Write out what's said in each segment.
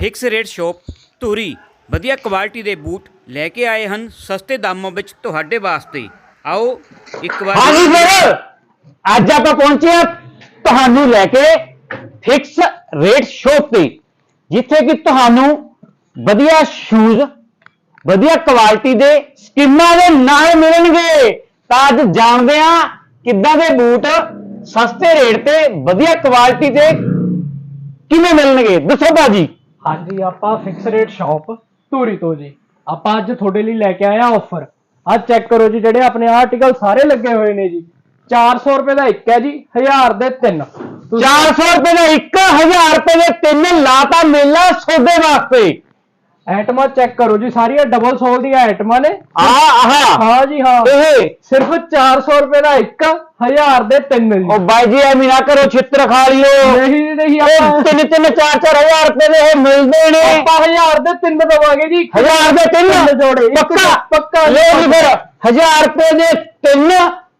Fix rate shop Dhuri ਵਧੀਆ quality ਦੇ boot ਲੈ ਕੇ ਆਏ ਹਨ। ਸਸਤੇ ਦਾਮਾਂ ਵਿੱਚ ਤੁਹਾਡੇ ਵਾਸਤੇ। ਆਓ ਇੱਕ ਵਾਰ ਹਾਂਜੀ ਫਿਰ ਅੱਜ ਆਪਾਂ ਪਹੁੰਚੇ ਹਾਂ ਤੁਹਾਨੂੰ ਲੈ ਕੇ ਫਿਕਸ ਰੇਟ ਸ਼ੋਪ ਤੇ ਜਿੱਥੇ ਕਿ ਤੁਹਾਨੂੰ ਵਧੀਆ ਸ਼ੂਜ਼ ਵਧੀਆ ਕੁਆਲਿਟੀ ਦੇ ਸਕੀਮਾਂ ਦੇ ਨਾਲ ਮਿਲਣਗੇ। ਤਾਂ ਅੱਜ ਜਾਣਦੇ ਹਾਂ ਕਿੱਦਾਂ ਦੇ ਬੂਟ ਸਸਤੇ ਰੇਟ ਤੇ ਵਧੀਆ ਕੁਆਲਿਟੀ ਦੇ ਕਿਵੇਂ ਮਿਲਣਗੇ। ਦੱਸੋ ਬਾਜੀ ਹਾਂਜੀ ਆਪਾਂ ਫਿਕਸ ਰੇਟ ਸ਼ਾਪ ਧੂਰੀ ਤੋਂ ਜੀ। ਆਪਾਂ ਅੱਜ ਤੁਹਾਡੇ ਲਈ ਲੈ ਕੇ ਆਏ ਆ ਆਫਰ ਅੱਜ ਚੈੱਕ ਕਰੋ ਜੀ, ਜਿਹੜੇ ਆਪਣੇ ਆਰਟੀਕਲ ਸਾਰੇ ਲੱਗੇ ਹੋਏ ਨੇ ਜੀ। 400 ਰੁਪਏ ਦਾ ਇੱਕ ਹੈ ਜੀ 1000 ਦੇ ਤਿੰਨ। ਤੁਸੀਂ 400 ਰੁਪਏ ਦਾ ਇੱਕ 1000 ਰੁਪਏ ਦੇ ਤਿੰਨ ਲਾਤਾ ਮੇਲਾ ਸੌਦੇ ਵਾਸਤੇ। ਆਈਟਮਾਂ ਚੈੱਕ ਕਰੋ ਜੀ ਸਾਰੀਆਂ ਡਬਲ ਸੋਲ ਦੀਆਂ ਆਈਟਮਾਂ ਨੇ। ਆ ਆਹ। ਹਾਂ ਜੀ ਹਾਂ। ਇਹ ਸਿਰਫ 400 ਰੁਪਏ ਦਾ ਇੱਕ 1000 ਦੇ ਤਿੰਨ ਜੀ। ਉਹ ਬਾਈ ਜੀ ਐਵੇਂ ਨਾ ਕਰੋ ਛਿੱਤਰ ਖਾ ਲਿਓ। ਨਹੀਂ ਨਹੀਂ ਆਪਾਂ ਤਿੰਨ ਤਿੰਨ ਚਾਰ ਚਾਰ ਹਜ਼ਾਰ ਰੁਪਏ ਦੇ ਇਹ ਮਿਲਦੇ ਨੇ। ਆਪਾਂ 1000 ਦੇ ਤਿੰਨ ਦਵਾਂਗੇ ਜੀ। ਹਜ਼ਾਰ ਦੇ ਤਿੰਨ? ਜੋੜੇ। ਪੱਕਾ? ਪੱਕਾ ਲੋ ਜੀ ਫਿਰ ਹਜ਼ਾਰ ਰੁਪਏ ਦੇ ਤਿੰਨ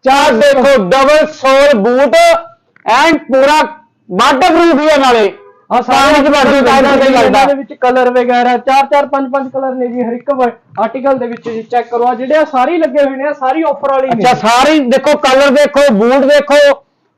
ਚਾਰ ਦੇਖੋ ਡਬਲ ਸੋਲ ਬੂਟ ਐਂਡ ਪੂਰਾ ਵਾਟਰ ਪ੍ਰੂਫ ਹੀ ਹੈ ਨਾਲੇ। ਆ ਪਾਣੀ ਚ ਵੜ ਜੂ ਕਾਇਦਾ ਨਹੀਂ ਲੱਗਦਾ। ਦੇ ਵਿੱਚ ਕਲਰ ਵਗੈਰਾ ਚਾਰ ਚਾਰ ਪੰਜ ਪੰਜ ਕਲਰ ਨੇ ਜੀ ਹਰ ਇੱਕ ਆਰਟੀਕਲ ਦੇ ਵਿੱਚ ਜੀ ਚੈੱਕ ਕਰੋ। ਆ ਜਿਹੜੇ ਆ ਸਾਰੇ ਲੱਗੇ ਹੋਏ ਨੇ ਆ ਸਾਰੀ ਆਫਰ ਵਾਲੀ ਨੇ। ਅੱਛਾ ਸਾਰੇ ਦੇਖੋ ਕਲਰ ਦੇਖੋ ਬੂਟ ਦੇਖੋ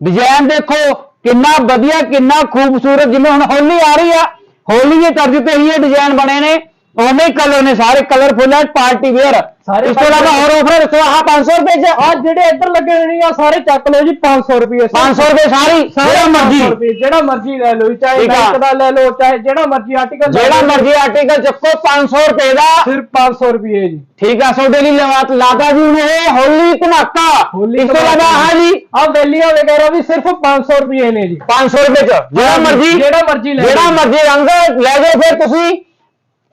ਡਿਜ਼ਾਈਨ ਦੇਖੋ ਕਿੰਨਾ ਵਧੀਆ ਕਿੰਨਾ ਖੂਬਸੂਰਤ ਜਿਵੇਂ ਹੁਣ ਹੋਲੀ ਆ ਰਹੀ ਆ। ਹੋਲੀ ਦੇ ਤਰਜ਼ ਤੇ ਹੀ ਇਹ ਡਿਜ਼ਾਈਨ ਬਣੇ ਨੇ। ਹੀ ਕਲਰ ਨੇ ਸਾਰੇ ਕਲਰਫੁੱਲ ਹੈ ਪਾਰਟੀ ਵੇਅਰ ਸਾਰੇ ਇਸ ਤੋਂ ਇਲਾਵਾ ਹੋਰ ਆਫਰ ਦੱਸੋ ਆਹ 500 ਰੁਪਏ ਚ। ਆ ਜਿਹੜੇ ਇੱਧਰ ਲੱਗੇ ਹੋਏ ਨੇ ਆ ਸਾਰੇ ਚੱਕ ਲਓ ਜੀ 500 ਰੁਪਏ 500 ਰੁਪਏ ਸਾਰੀ ਜਿਹੜਾ ਮਰਜ਼ੀ। ਜਿਹੜਾ ਮਰਜ਼ੀ ਲੈ ਲਓ ਜੀ, ਚਾਹੇ ਠੀਕ ਆ। ਬੈਂਕ ਦਾ ਲੈ ਲਓ ਚਾਹੇ ਜਿਹੜਾ ਮਰਜ਼ੀ ਆਰਟੀਕਲ ਜਿਹੜਾ ਮਰਜ਼ੀ ਆਰਟੀਕਲ ਚੱਕੋ 500 ਰੁਪਏ ਦਾ। ਸਿਰਫ 500 ਰੁਪਏ ਜੀ। ਠੀਕ ਆ ਤੁਹਾਡੇ ਲਈ ਲਵਾ ਲਾਦਾ ਜੀ ਇਹ ਹੋਲੀ ਧਮਾਕਾ। ਹੋਲੀ ਇਸ ਤੋਂ ਇਲਾਵਾ ਆਹ ਜੀ। ਆ ਬੈਲੀਆਂ ਵਗੈਰਾ ਵੀ ਸਿਰਫ 500 ਰੁਪਏ ਨੇ ਜੀ। 500 ਰੁਪਏ ਚ ਜਿਹੜਾ ਮਰਜ਼ੀ ਜਿਹੜਾ ਮਰਜ਼ੀ ਲੈ ਜਿਹੜਾ ਲਓ। ਮਰਜ਼ੀ ਰੰਗ ਲੈ ਜਾਓ ਫਿਰ ਤੁਸੀਂ।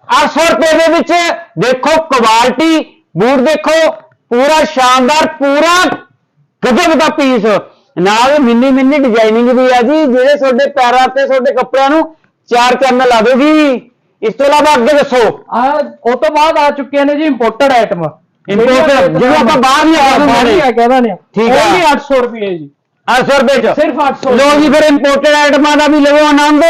800 ਰੁਪਏ ਦੇ ਵਿੱਚ ਦੇਖੋ ਕੁਆਲਿਟੀ ਬੂਟ ਦੇਖੋ ਪੂਰਾ ਸ਼ਾਨਦਾਰ ਪੂਰਾ ਗਜਬ ਦਾ ਪੀਸ ਨਾਲ ਮਿੰਨੀ ਮਿੰਨੀ ਡਿਜ਼ਾਈਨਿੰਗ ਵੀ ਆ ਜੀ ਜਿਹੜੇ ਤੁਹਾਡੇ ਪੈਰਾਂ ਤੇ ਤੁਹਾਡੇ ਕੱਪੜਿਆਂ ਨੂੰ ਚਾਰ ਚੰਨ ਲਾ ਦੋਗੀ ਇਸ ਤੋਂ ਇਲਾਵਾ ਅੱਗੇ ਦੱਸੋ। ਆ ਉਹ ਤੋਂ ਬਾਅਦ ਆ ਚੁੱਕੀਆਂ ਨੇ ਜੀ ਇੰਪੋਰਟਡ ਆਈਟਮ Imported, ਜਿਹਨੂੰ ਆਪਾਂ ਬਾਹਰ ਨਹੀਂ ਆ ਬਾਹਰ ਨਹੀਂ ਆ ਕਹਿੰਦਾ ਨੇ। ਠੀਕ ਆ। only 800 ਰੁਪਏ ਜੀ। 800 ਰੁਪਏ ਚ। ਸਿਰਫ 800 ਲੋ ਜੀ ਫਿਰ ਇੰਪੋਰਟਡ ਆਈਟਮਾਂ ਦਾ ਵੀ ਲਵੋ ਆਨੰਦ।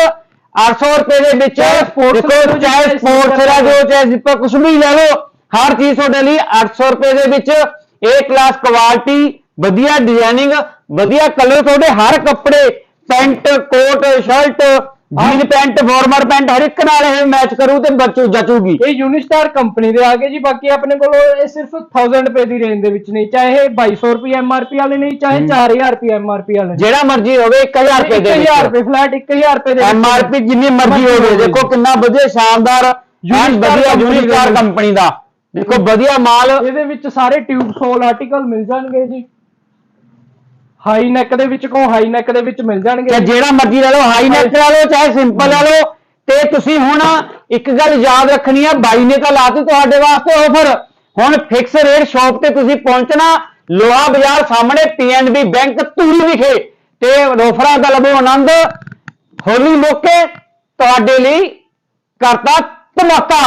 800 ਰੁਪਏ ਦੇ ਵਿੱਚ ਦੇਖੋ ਚਾਹੇ ਸਪੋਰਟਸ ਦਾ ਜੋ ਚਾਹੇ ਜ਼ਿੱਪਰ ਕੁਝ ਵੀ ਲੈ ਲਓ ਹਰ ਚੀਜ਼ ਤੁਹਾਡੇ ਲਈ 800 ਰੁਪਏ ਦੇ ਵਿੱਚ ਏ ਕਲਾਸ ਕੁਆਲਿਟੀ ਵਧੀਆ ਡਿਜ਼ਾਈਨਿੰਗ ਵਧੀਆ ਕਲਰ ਤੁਹਾਡੇ ਹਰ ਕੱਪੜੇ pant coat shirt jean pant formal pant ਹਰ ਇੱਕ ਨਾਲ ਇਹ ਮੈਚ ਕਰੂ ਤੇ ਬਚੂ ਜਚੂਗੀ। ਇਹ ਯੂਨੀਸਟਾਰ ਕੰਪਨੀ ਦੇ ਆ ਗਏ ਜੀ ਬਾਕੀ ਆਪਣੇ ਕੋਲ ਇਹ ਸਿਰਫ 1000 ਰੁਪਏ ਦੀ ਰੇਂਜ ਦੇ ਵਿੱਚ ਨਹੀਂ ਚਾਹੇ ਇਹ 2200 ਰੁਪਏ ਐਮਆਰਪੀ ਵਾਲੇ ਨਹੀਂ ਚਾਹੇ 4000 ਰੁਪਏ ਐਮਆਰਪੀ ਵਾਲੇ ਨੇ ਜਿਹੜਾ ਮਰਜ਼ੀ ਹੋਵੇ 1000 ਰੁਪਏ ਦੇ 1000 ਰੁਪਏ ਫਲੈਟ 1000 ਰੁਪਏ ਦੇ। ਐਮਆਰਪੀ ਜਿੰਨੀ ਮਰਜ਼ੀ ਹੋਵੇ ਦੇਖੋ ਕਿੰਨਾ ਵਧੀਆ ਸ਼ਾਨਦਾਰ ਵਧੀਆ ਯੂਨੀਸਟਾਰ। ਕੰਪਨੀ ਦਾ। ਦੇਖੋ ਵਧੀਆ ਮਾਲ। ਇਹਦੇ ਵਿੱਚ ਸਾਰੇ ਟਿਊਬ ਸੋਲ ਆਰਟੀਕਲ ਮਿਲ ਜਾਣਗੇ ਜੀ। ਹਾਈ ਨੈਕ ਦੇ ਵਿੱਚ ਕੋ ਹਾਈ ਨੈਕ ਦੇ ਵਿੱਚ ਮਿਲ ਜਾਣਗੇ। ਤੇ ਜਿਹੜਾ ਮਰਜ਼ੀ ਲੈ ਲਓ ਹਾਈ ਨੈਕ ਲੈ ਲਓ ਚਾਹੇ ਸਿੰਪਲ ਲੈ ਲਓ। ਤੇ ਤੁਸੀਂ ਹੁਣ ਇੱਕ ਗੱਲ ਯਾਦ ਰੱਖਣੀ ਆ ਬਾਈ ਨੇ ਤਾਂ ਲਾਤੀ ਤੁਹਾਡੇ ਵਾਸਤੇ ਆਫਰ ਹੁਣ ਫਿਕਸ ਰੇਟ ਸ਼ਾਪ ਤੇ ਤੁਸੀਂ ਪਹੁੰਚਣਾ ਲੋਹਾ ਬਾਜ਼ਾਰ ਸਾਹਮਣੇ ਪੀਐਨਬੀ ਬੈਂਕ ਧੂਰੀ ਵਿਖੇ। ਤੇ ਆਫਰਾਂ ਦਾ ਲਵੋ ਆਨੰਦ। ਹੋਲੀ ਮੌਕੇ ਤੁਹਾਡੇ ਲਈ ਕਰਤਾ ਧਮਾਕਾ।